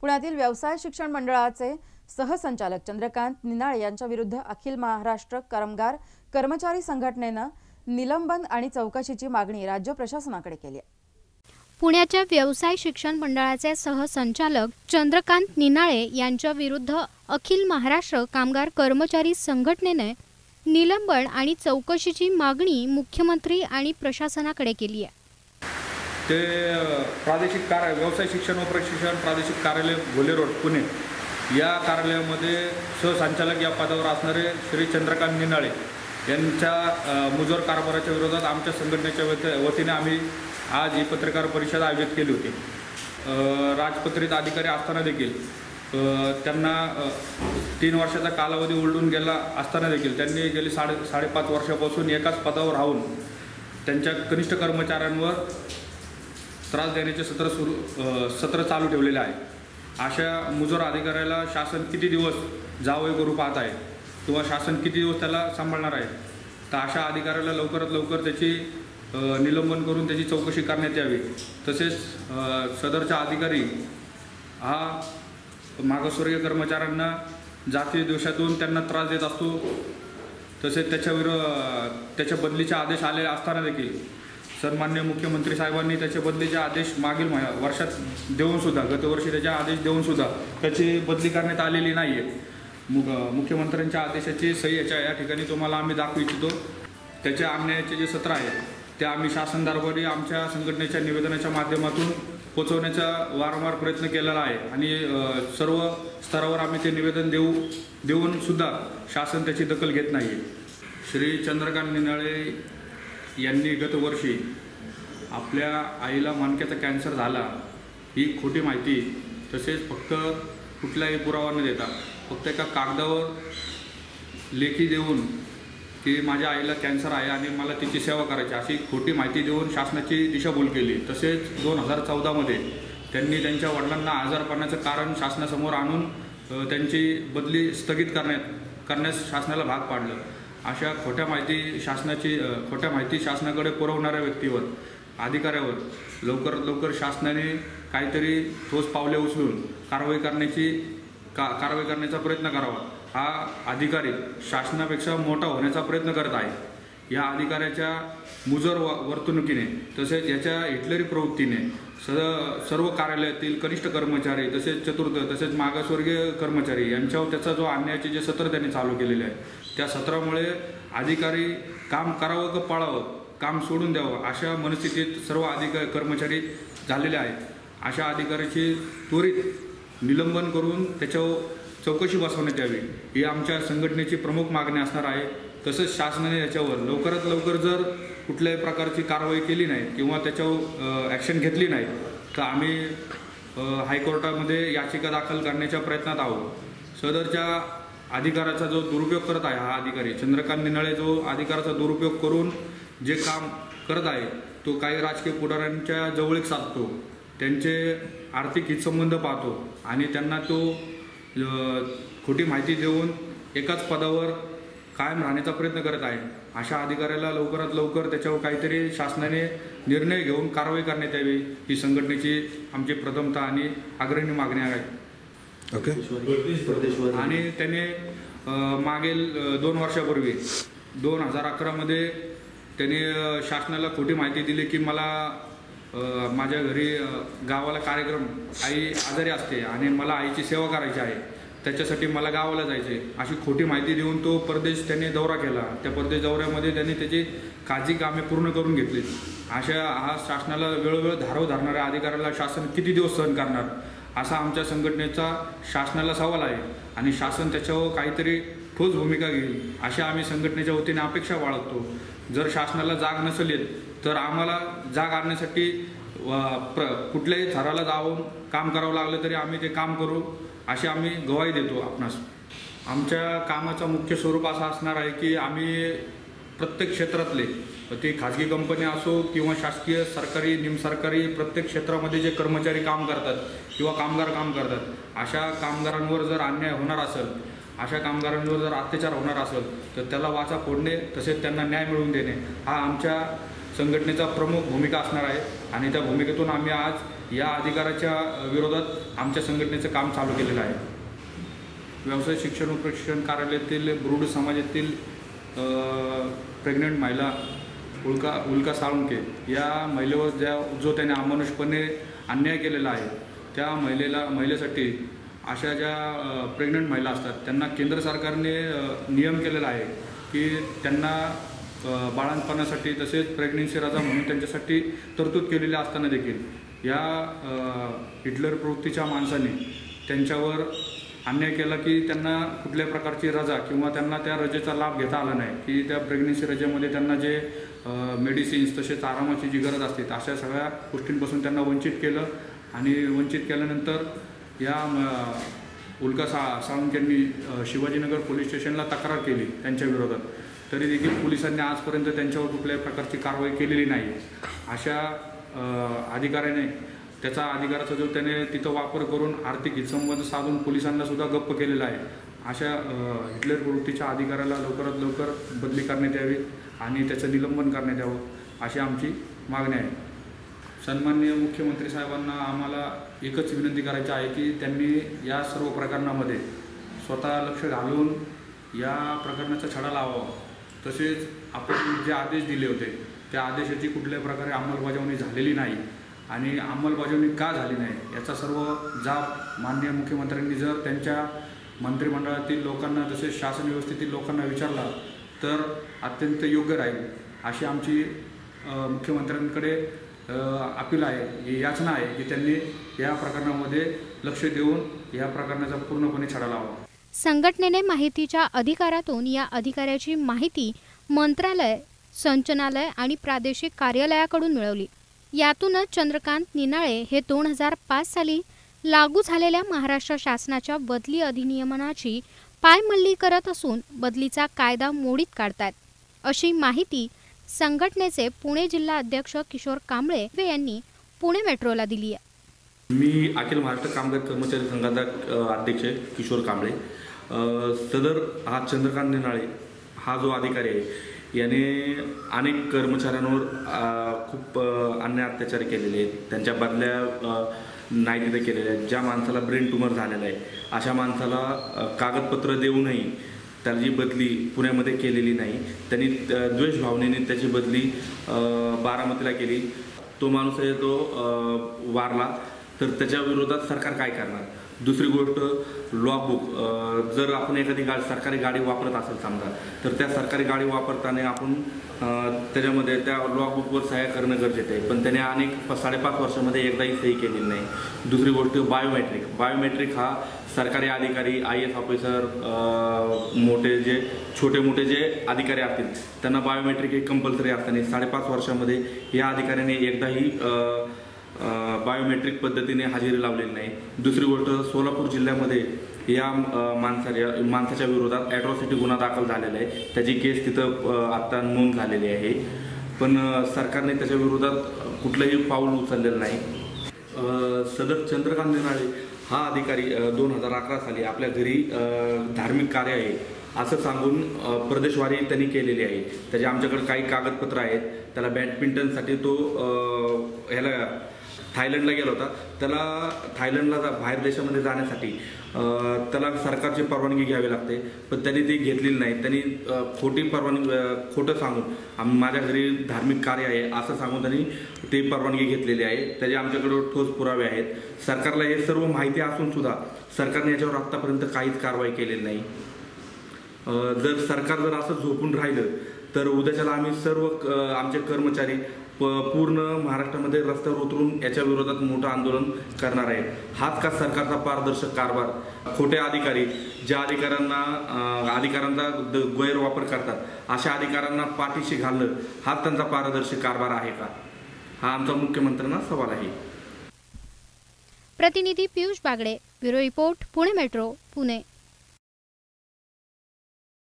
पुण्यातील व्यवसाय शिक्षण मंडळाचे सहसंचालक चंद्रकांत निनाळे यांच्याविरुद्ध अखिल महाराष्ट्र कामगार कर्मचारी संघटनेनं निलंबन आणि चौकशीची मागणी राज्य प्रशासनाकडे केली आहे. पुण्याच्या व्यवसाय शिक्षण मंडळाचे सहसंचालक चंद्रकांत निनाळे यांच्या विरुद्ध अखिल महाराष्ट्र कामगार कर्मचारी संघटनेने निलंबन आणि चौकशीची मागणी मुख्यमंत्री आणि प्रशासनाकडे केली आहे. ते प्रादेशिक कार्य व्यवसाय शिक्षण व प्रशिक्षण प्रादेशिक कार्यालय भोले रोड पुणे. या कार्यालयामध्ये सहसंचालक या पदावर असणारे श्री चंद्रकांत निनाळे यांच्या मुजोर कारभाराच्या विरोधात आमच्या संघटनेच्या वत- वतीने आम्ही आज ही पत्रकार परिषद आयोजित केली होती. राजपत्रित अधिकारी असताना देखील त्यांना तीन वर्षाचा कालावधी उलटून गेला असताना देखील त्यांनी गेली साडे साडेपाच वर्षापासून एकाच पदावर राहून त्यांच्या कनिष्ठ कर्मचाऱ्यांवर त्रास देण्याचे सत्र सुरू सत्र चालू ठेवलेले आहे. अशा मुजोर अधिकाऱ्याला शासन किती दिवस जावय करू पाहत आहे किंवा शासन किती दिवस त्याला सांभाळणार आहे? तर अशा अधिकाऱ्याला लवकरात लवकर त्याची निलंबन करून त्याची चौकशी करण्यात यावी. तसेच सदरचा अधिकारी हा मागासवर्गीय कर्मचाऱ्यांना जातीय दोषातून त्यांना त्रास देत असतो. तसेच त्याच्या विरो त्याच्या बदलीचे आदेश आले असताना देखील सन्मान्य मुख्यमंत्री साहेबांनी त्याचे बदलीचे आदेश मागील वर्षात देऊन सुद्धा गतवर्षी त्याचे आदेश देऊन सुद्धा त्याची बदली करण्यात आलेली नाही आहे मु मुख्यमंत्र्यांच्या आदेशाची सही याच्या या ठिकाणी तुम्हाला आम्ही दाखवू इच्छितो. त्याच्या अन्यायाचे जे सत्र आहे ते आम्ही शासन दरबारी आमच्या संघटनेच्या निवेदनाच्या माध्यमातून पोचवण्याचा वारंवार प्रयत्न केलेला आहे. आणि सर्व स्तरावर आम्ही ते निवेदन देऊ देऊन सुद्धा शासन त्याची दखल घेत नाही श्री चंद्रकांत निनाळे यांनी गतवर्षी आपल्या आईला मानक्याचा कॅन्सर झाला ही खोटी माहिती तसेच फक्त कुठलाही पुरावा न देता. फक्त एका कागदावर लेखी देऊन की माझ्या आईला कॅन्सर आहे आणि मला तिची सेवा करायची अशी खोटी माहिती देऊन शासनाची दिशाभूल केली. तसेच दोन हजार चौदामध्ये त्यांनी त्यांच्या वडिलांना आजार पडण्याचं कारण शासनासमोर आणून त्यांची बदली स्थगित करण्यात करण्यास शासनाला भाग पाडलं. अशा खोट्या माहिती शासनाची खोट्या माहिती शासनाकडे पुरवणाऱ्या व्यक्तीवर अधिकाऱ्यावर लवकरात लवकर शासनाने काहीतरी ठोस पावले उचलून कारवाई करण्याची का कारवाई करण्याचा प्रयत्न करावा. हा अधिकारी शासनापेक्षा मोठा होण्याचा प्रयत्न करत आहे. या अधिकाऱ्याच्या मुजर व वर्तणुकीने तसेच याच्या हिटलरी प्रवृत्तीने स सर्व कार्यालयातील कनिष्ठ कर्मचारी तसेच चतुर्थ तसेच मागासवर्गीय कर्मचारी यांच्यावर त्याचा जो आणण्याचे जे सत्र त्यांनी चालू केलेले आहे त्या सत्रामुळे अधिकारी काम करावं का पाळावं काम सोडून द्यावं अशा मनस्थितीत सर्व अधिकारी कर्मचारी झालेले आहेत. अशा अधिकाऱ्याची त्वरित निलंबन करून त्याच्यावर चौकशी बसवण्यात यावी. ही आमच्या संघटनेची प्रमुख मागणी असणार आहे. तसंच शासनाने याच्यावर लवकरात लवकर जर कुठल्याही प्रकारची कारवाई केली नाही किंवा त्याच्यावर ॲक्शन घेतली नाही तर आम्ही हायकोर्टामध्ये याचिका दाखल करण्याच्या प्रयत्नात आहोत. सदरच्या अधिकाराचा जो दुरुपयोग करत आहे हा अधिकारी चंद्रकांत निनाळे जो अधिकाराचा दुरुपयोग करून जे काम करत आहे तो काही राजकीय पुढाऱ्यांच्या जवळीक साधतो. त्यांचे आर्थिक हितसंबंध पाहतो आणि त्यांना तो खोटी माहिती देऊन एकाच पदावर कायम राहण्याचा प्रयत्न करत आहे. अशा अधिकाऱ्याला लवकरात लवकर त्याच्यावर काहीतरी शासनाने निर्णय घेऊन कारवाई करण्यात यावी ही संघटनेची आमची प्रथमता आणि अग्रणी मागणी आहे ओके. आणि त्याने मागील दोन वर्षापूर्वी दोन हजार अकरामध्ये त्याने शासनाला खोटी माहिती दिली की मला माझ्या घरी गावाला कार्यक्रम आई आजारी असते आणि मला आईची सेवा करायची आहे. त्याच्यासाठी मला गावाला जायचे अशी खोटी माहिती देऊन तो परदेश त्याने दौरा केला. त्या परदेश दौऱ्यामध्ये त्यांनी त्याची काळजी कामे पूर्ण करून घेतली. अशा हा शासनाला वेळोवेळ धारव धरणाऱ्या अधिकाऱ्याला शासन किती दिवस सहन करणार? असा आमच्या संघटनेचा शासनाला सवाल आहे. आणि शासन त्याच्यावर काहीतरी ठोस भूमिका घेईल अशा आम्ही संघटनेच्या वतीने अपेक्षा बाळगतो. जर शासनाला जाग नसेल येत तर आम्हाला जाग आणण्यासाठी प्र कुठल्याही थराला जाऊन काम करावं लागलं तरी आम्ही ते काम करू अशी आम्ही गवाही देतो आपणास. आमच्या कामाचं मुख्य स्वरूप असं असणार आहे की आम्ही प्रत्येक क्षेत्रातले ती खाजगी कंपनी असो किंवा शासकीय सरकारी निमसरकारी प्रत्येक क्षेत्रामध्ये जे कर्मचारी काम करतात किंवा कामगार काम करतात अशा कामगारांवर जर अन्याय होणार असेल अशा कामगारांवर जर अत्याचार होणार असेल तर त्याला वाचा फोडणे तसेच त्यांना न्याय मिळवून देणे. हा आमच्या संघटनेचा प्रमुख भूमिका असणार आहे. आणि त्या भूमिकेतून आम्ही आज या अधिकाराच्या विरोधात आमच्या संघटनेचं काम चालू केलेलं आहे. व्यवसाय शिक्षण व प्रशिक्षण कार्यालयातील ब्रूड समाजातील प्रेग्नंट महिला उल्का उल्का साळुंके या महिलेवर ज्या जो त्याने अमानुषपणे अन्याय केलेला आहे त्या महिलेला महिलेसाठी अशा ज्या प्रेग्नंट महिला असतात त्यांना केंद्र सरकारने नियम केलेला आहे की त्यांना अ, बाळंतपणासाठी तसेच प्रेग्नेन्सी रजा म्हणून त्यांच्यासाठी तरतूद केलेली असताना देखील या हिटलर प्रवृत्तीच्या माणसाने त्यांच्यावर अन्याय केला की त्यांना कुठल्या प्रकारची रजा किंवा त्यांना त्या रजेचा लाभ घेता आला नाही की त्या प्रेग्नेन्सी रजेमध्ये त्यांना जे मेडिसिन्स तसेच आरामाची जी गरज असते अशा सगळ्या गोष्टींपासून त्यांना वंचित केलं आणि वंचित केल्यानंतर या उल्का सा सावंत यांनी शिवाजीनगर पोलीस स्टेशनला तक्रार केली त्यांच्या विरोधात. तरी देखील पोलिसांनी आजपर्यंत त्यांच्यावर कुठल्याही प्रकारची कारवाई केलेली नाही. अशा अधिकाऱ्याने त्याचा अधिकाराचा जो त्याने तिथं वापर करून आर्थिक हितसंबंध साधून पोलिसांना सुद्धा गप्प केलेला आहे. अशा हिटलर प्रवृत्तीच्या अधिकाऱ्याला लवकरात लवकर बदली करण्यात यावी आणि त्याचं निलंबन करण्यात यावं अशी आमची मागणी आहे. सन्माननीय मुख्यमंत्री साहेबांना आम्हाला एकच विनंती करायची आहे की त्यांनी या सर्व प्रकरणामध्ये स्वतः लक्ष घालून या प्रकरणाचा छडा लावावा. तसेच आपण जे आदेश दिले होते त्या आदेशाची कुठल्याही प्रकारे अंमलबजावणी झालेली नाही आणि अंमलबजावणी का झाली नाही याचा सर्व जाब माननीय मुख्यमंत्र्यांनी जर त्यांच्या मंत्रिमंडळातील लोकांना तसेच शासन व्यवस्थेतील लोकांना विचारला तर अत्यंत योग्य राहील अशी आमची मुख्यमंत्र्यांकडे अपील आहे. ही याचना आहे की त्यांनी या प्रकरणामध्ये लक्ष देऊन या प्रकरणाचा पूर्णपणे छडा लावा संघटनेने माहितीच्या अधिकारातून या अधिकाऱ्याची माहिती मंत्रालय संचनालय आणि प्रादेशिक कार्यालयाकडून मिळवली. यातूनच चंद्रकांत निनाळे हे दोन हजार पाच साली लागू झालेल्या महाराष्ट्र शासनाच्या बदली अधिनियमनाची पायमल्ली करत असून बदलीचा कायदा मोडीत काढतायत. अशी माहिती संघटनेचे पुणे जिल्हा अध्यक्ष किशोर कांबळे यांनी पुणे मेट्रोला दिली आहे मी अखिल महाराष्ट्र कामगार कर्मचारी संघाचा अध्यक्ष किशोर कांबळे. सदर हा चंद्रकांत निनाळे हा जो अधिकारी आहे याने अनेक कर्मचाऱ्यांवर खूप अन्य अन्याय अत्याचार केलेले आहेत. त्यांच्या बदल्या अ, नाही तिथे केलेल्या आहेत. ज्या माणसाला ब्रेन ट्युमर झालेला आहे अशा माणसाला कागदपत्र देऊनही त्याची बदली पुण्यामध्ये केलेली नाही त्यांनी द्वेष भावनेने त्याची बदली बारामतीला केली. तो माणूस आहे तो वारला. तर त्याच्या विरोधात सरकार काय करणार? दुसरी गोष्ट लॉकबुक जर आपण एखादी गाडी सरकारी गाडी वापरत असेल समजा तर त्या सरकारी गाडी वापरताना आपण त्याच्यामध्ये त्या लॉकबुकवर सह्या करणं गरजेचं आहे. पण त्याने अनेक प- साडेपाच वर्षामध्ये एकदाही सही केलेली नाही. दुसरी गोष्ट बायोमेट्रिक बायोमेट्रिक हा सरकारी अधिकारी आय एस ऑफिसर मोठे जे छोटे मोठे जे अधिकारी असतील त्यांना बायोमेट्रिक हे कंपल्सरी असताना साडेपाच वर्षामध्ये या अधिकाऱ्याने एकदाही बायोमेट्रिक पद्धतीने हजेरी लावलेली नाही. दुसरी गोष्ट सोलापूर जिल्ह्यामध्ये या माणसाच्या माणसाच्या विरोधात ॲट्रॉसिटी गुन्हा दाखल झालेला आहे. त्याची केस तिथं आत्ता नोंद झालेली आहे. पण सरकारने त्याच्या विरोधात कुठलंही पाऊल उचललेलं नाही. सदर चंद्रकांत निनाळे हा अधिकारी दोन हजार अकरा साली आपल्या घरी धार्मिक कार्य आहे. असं सांगून प्रदेशवारी त्यांनी केलेली आहे. त्याचे आमच्याकडे काही कागदपत्र आहेत. त्याला बॅडमिंटनसाठी तो ह्याला थायलंडला गेला होता. त्याला थायलंडला जा- बाहेर देशामध्ये जाण्यासाठी त्याला सरकारची परवानगी घ्यावी लागते. पण त्यांनी ती घेतलेली नाही. त्यांनी खोटी परवानगी खोटं सांगून माझ्या घरी धार्मिक कार्य आहे असं सांगून त्यांनी ती परवानगी घेतलेली आहे. त्याचे आमच्याकडे ठोस पुरावे आहेत. सरकारला हे सर्व माहिती असून सुद्धा सरकारने याच्यावर आत्तापर्यंत काहीच कारवाई केलेली नाही. जर सरकार जर असं झोपून राहिलं तर उद्याच्याला आम्ही सर्व क- आमचे कर्मचारी प- पूर्ण महाराष्ट्रामध्ये रस्त्यावर उतरून याच्या विरोधात मोठं आंदोलन करणार आहे. हाच का सरकारचा पारदर्शक कारभार? खोटे अधिकारी ज्या अधिकाऱ्यांना अधिकाऱ्यांचा द- गैरवापर करतात अशा अधिकाऱ्यांना पाठीशी घालणं हाच त्यांचा पारदर्शक कारभार आहे का? हा आमचा मुख्यमंत्र्यांना सवाल आहे. प्रतिनिधी Piyush Bagade bureau report Pune metro Pune.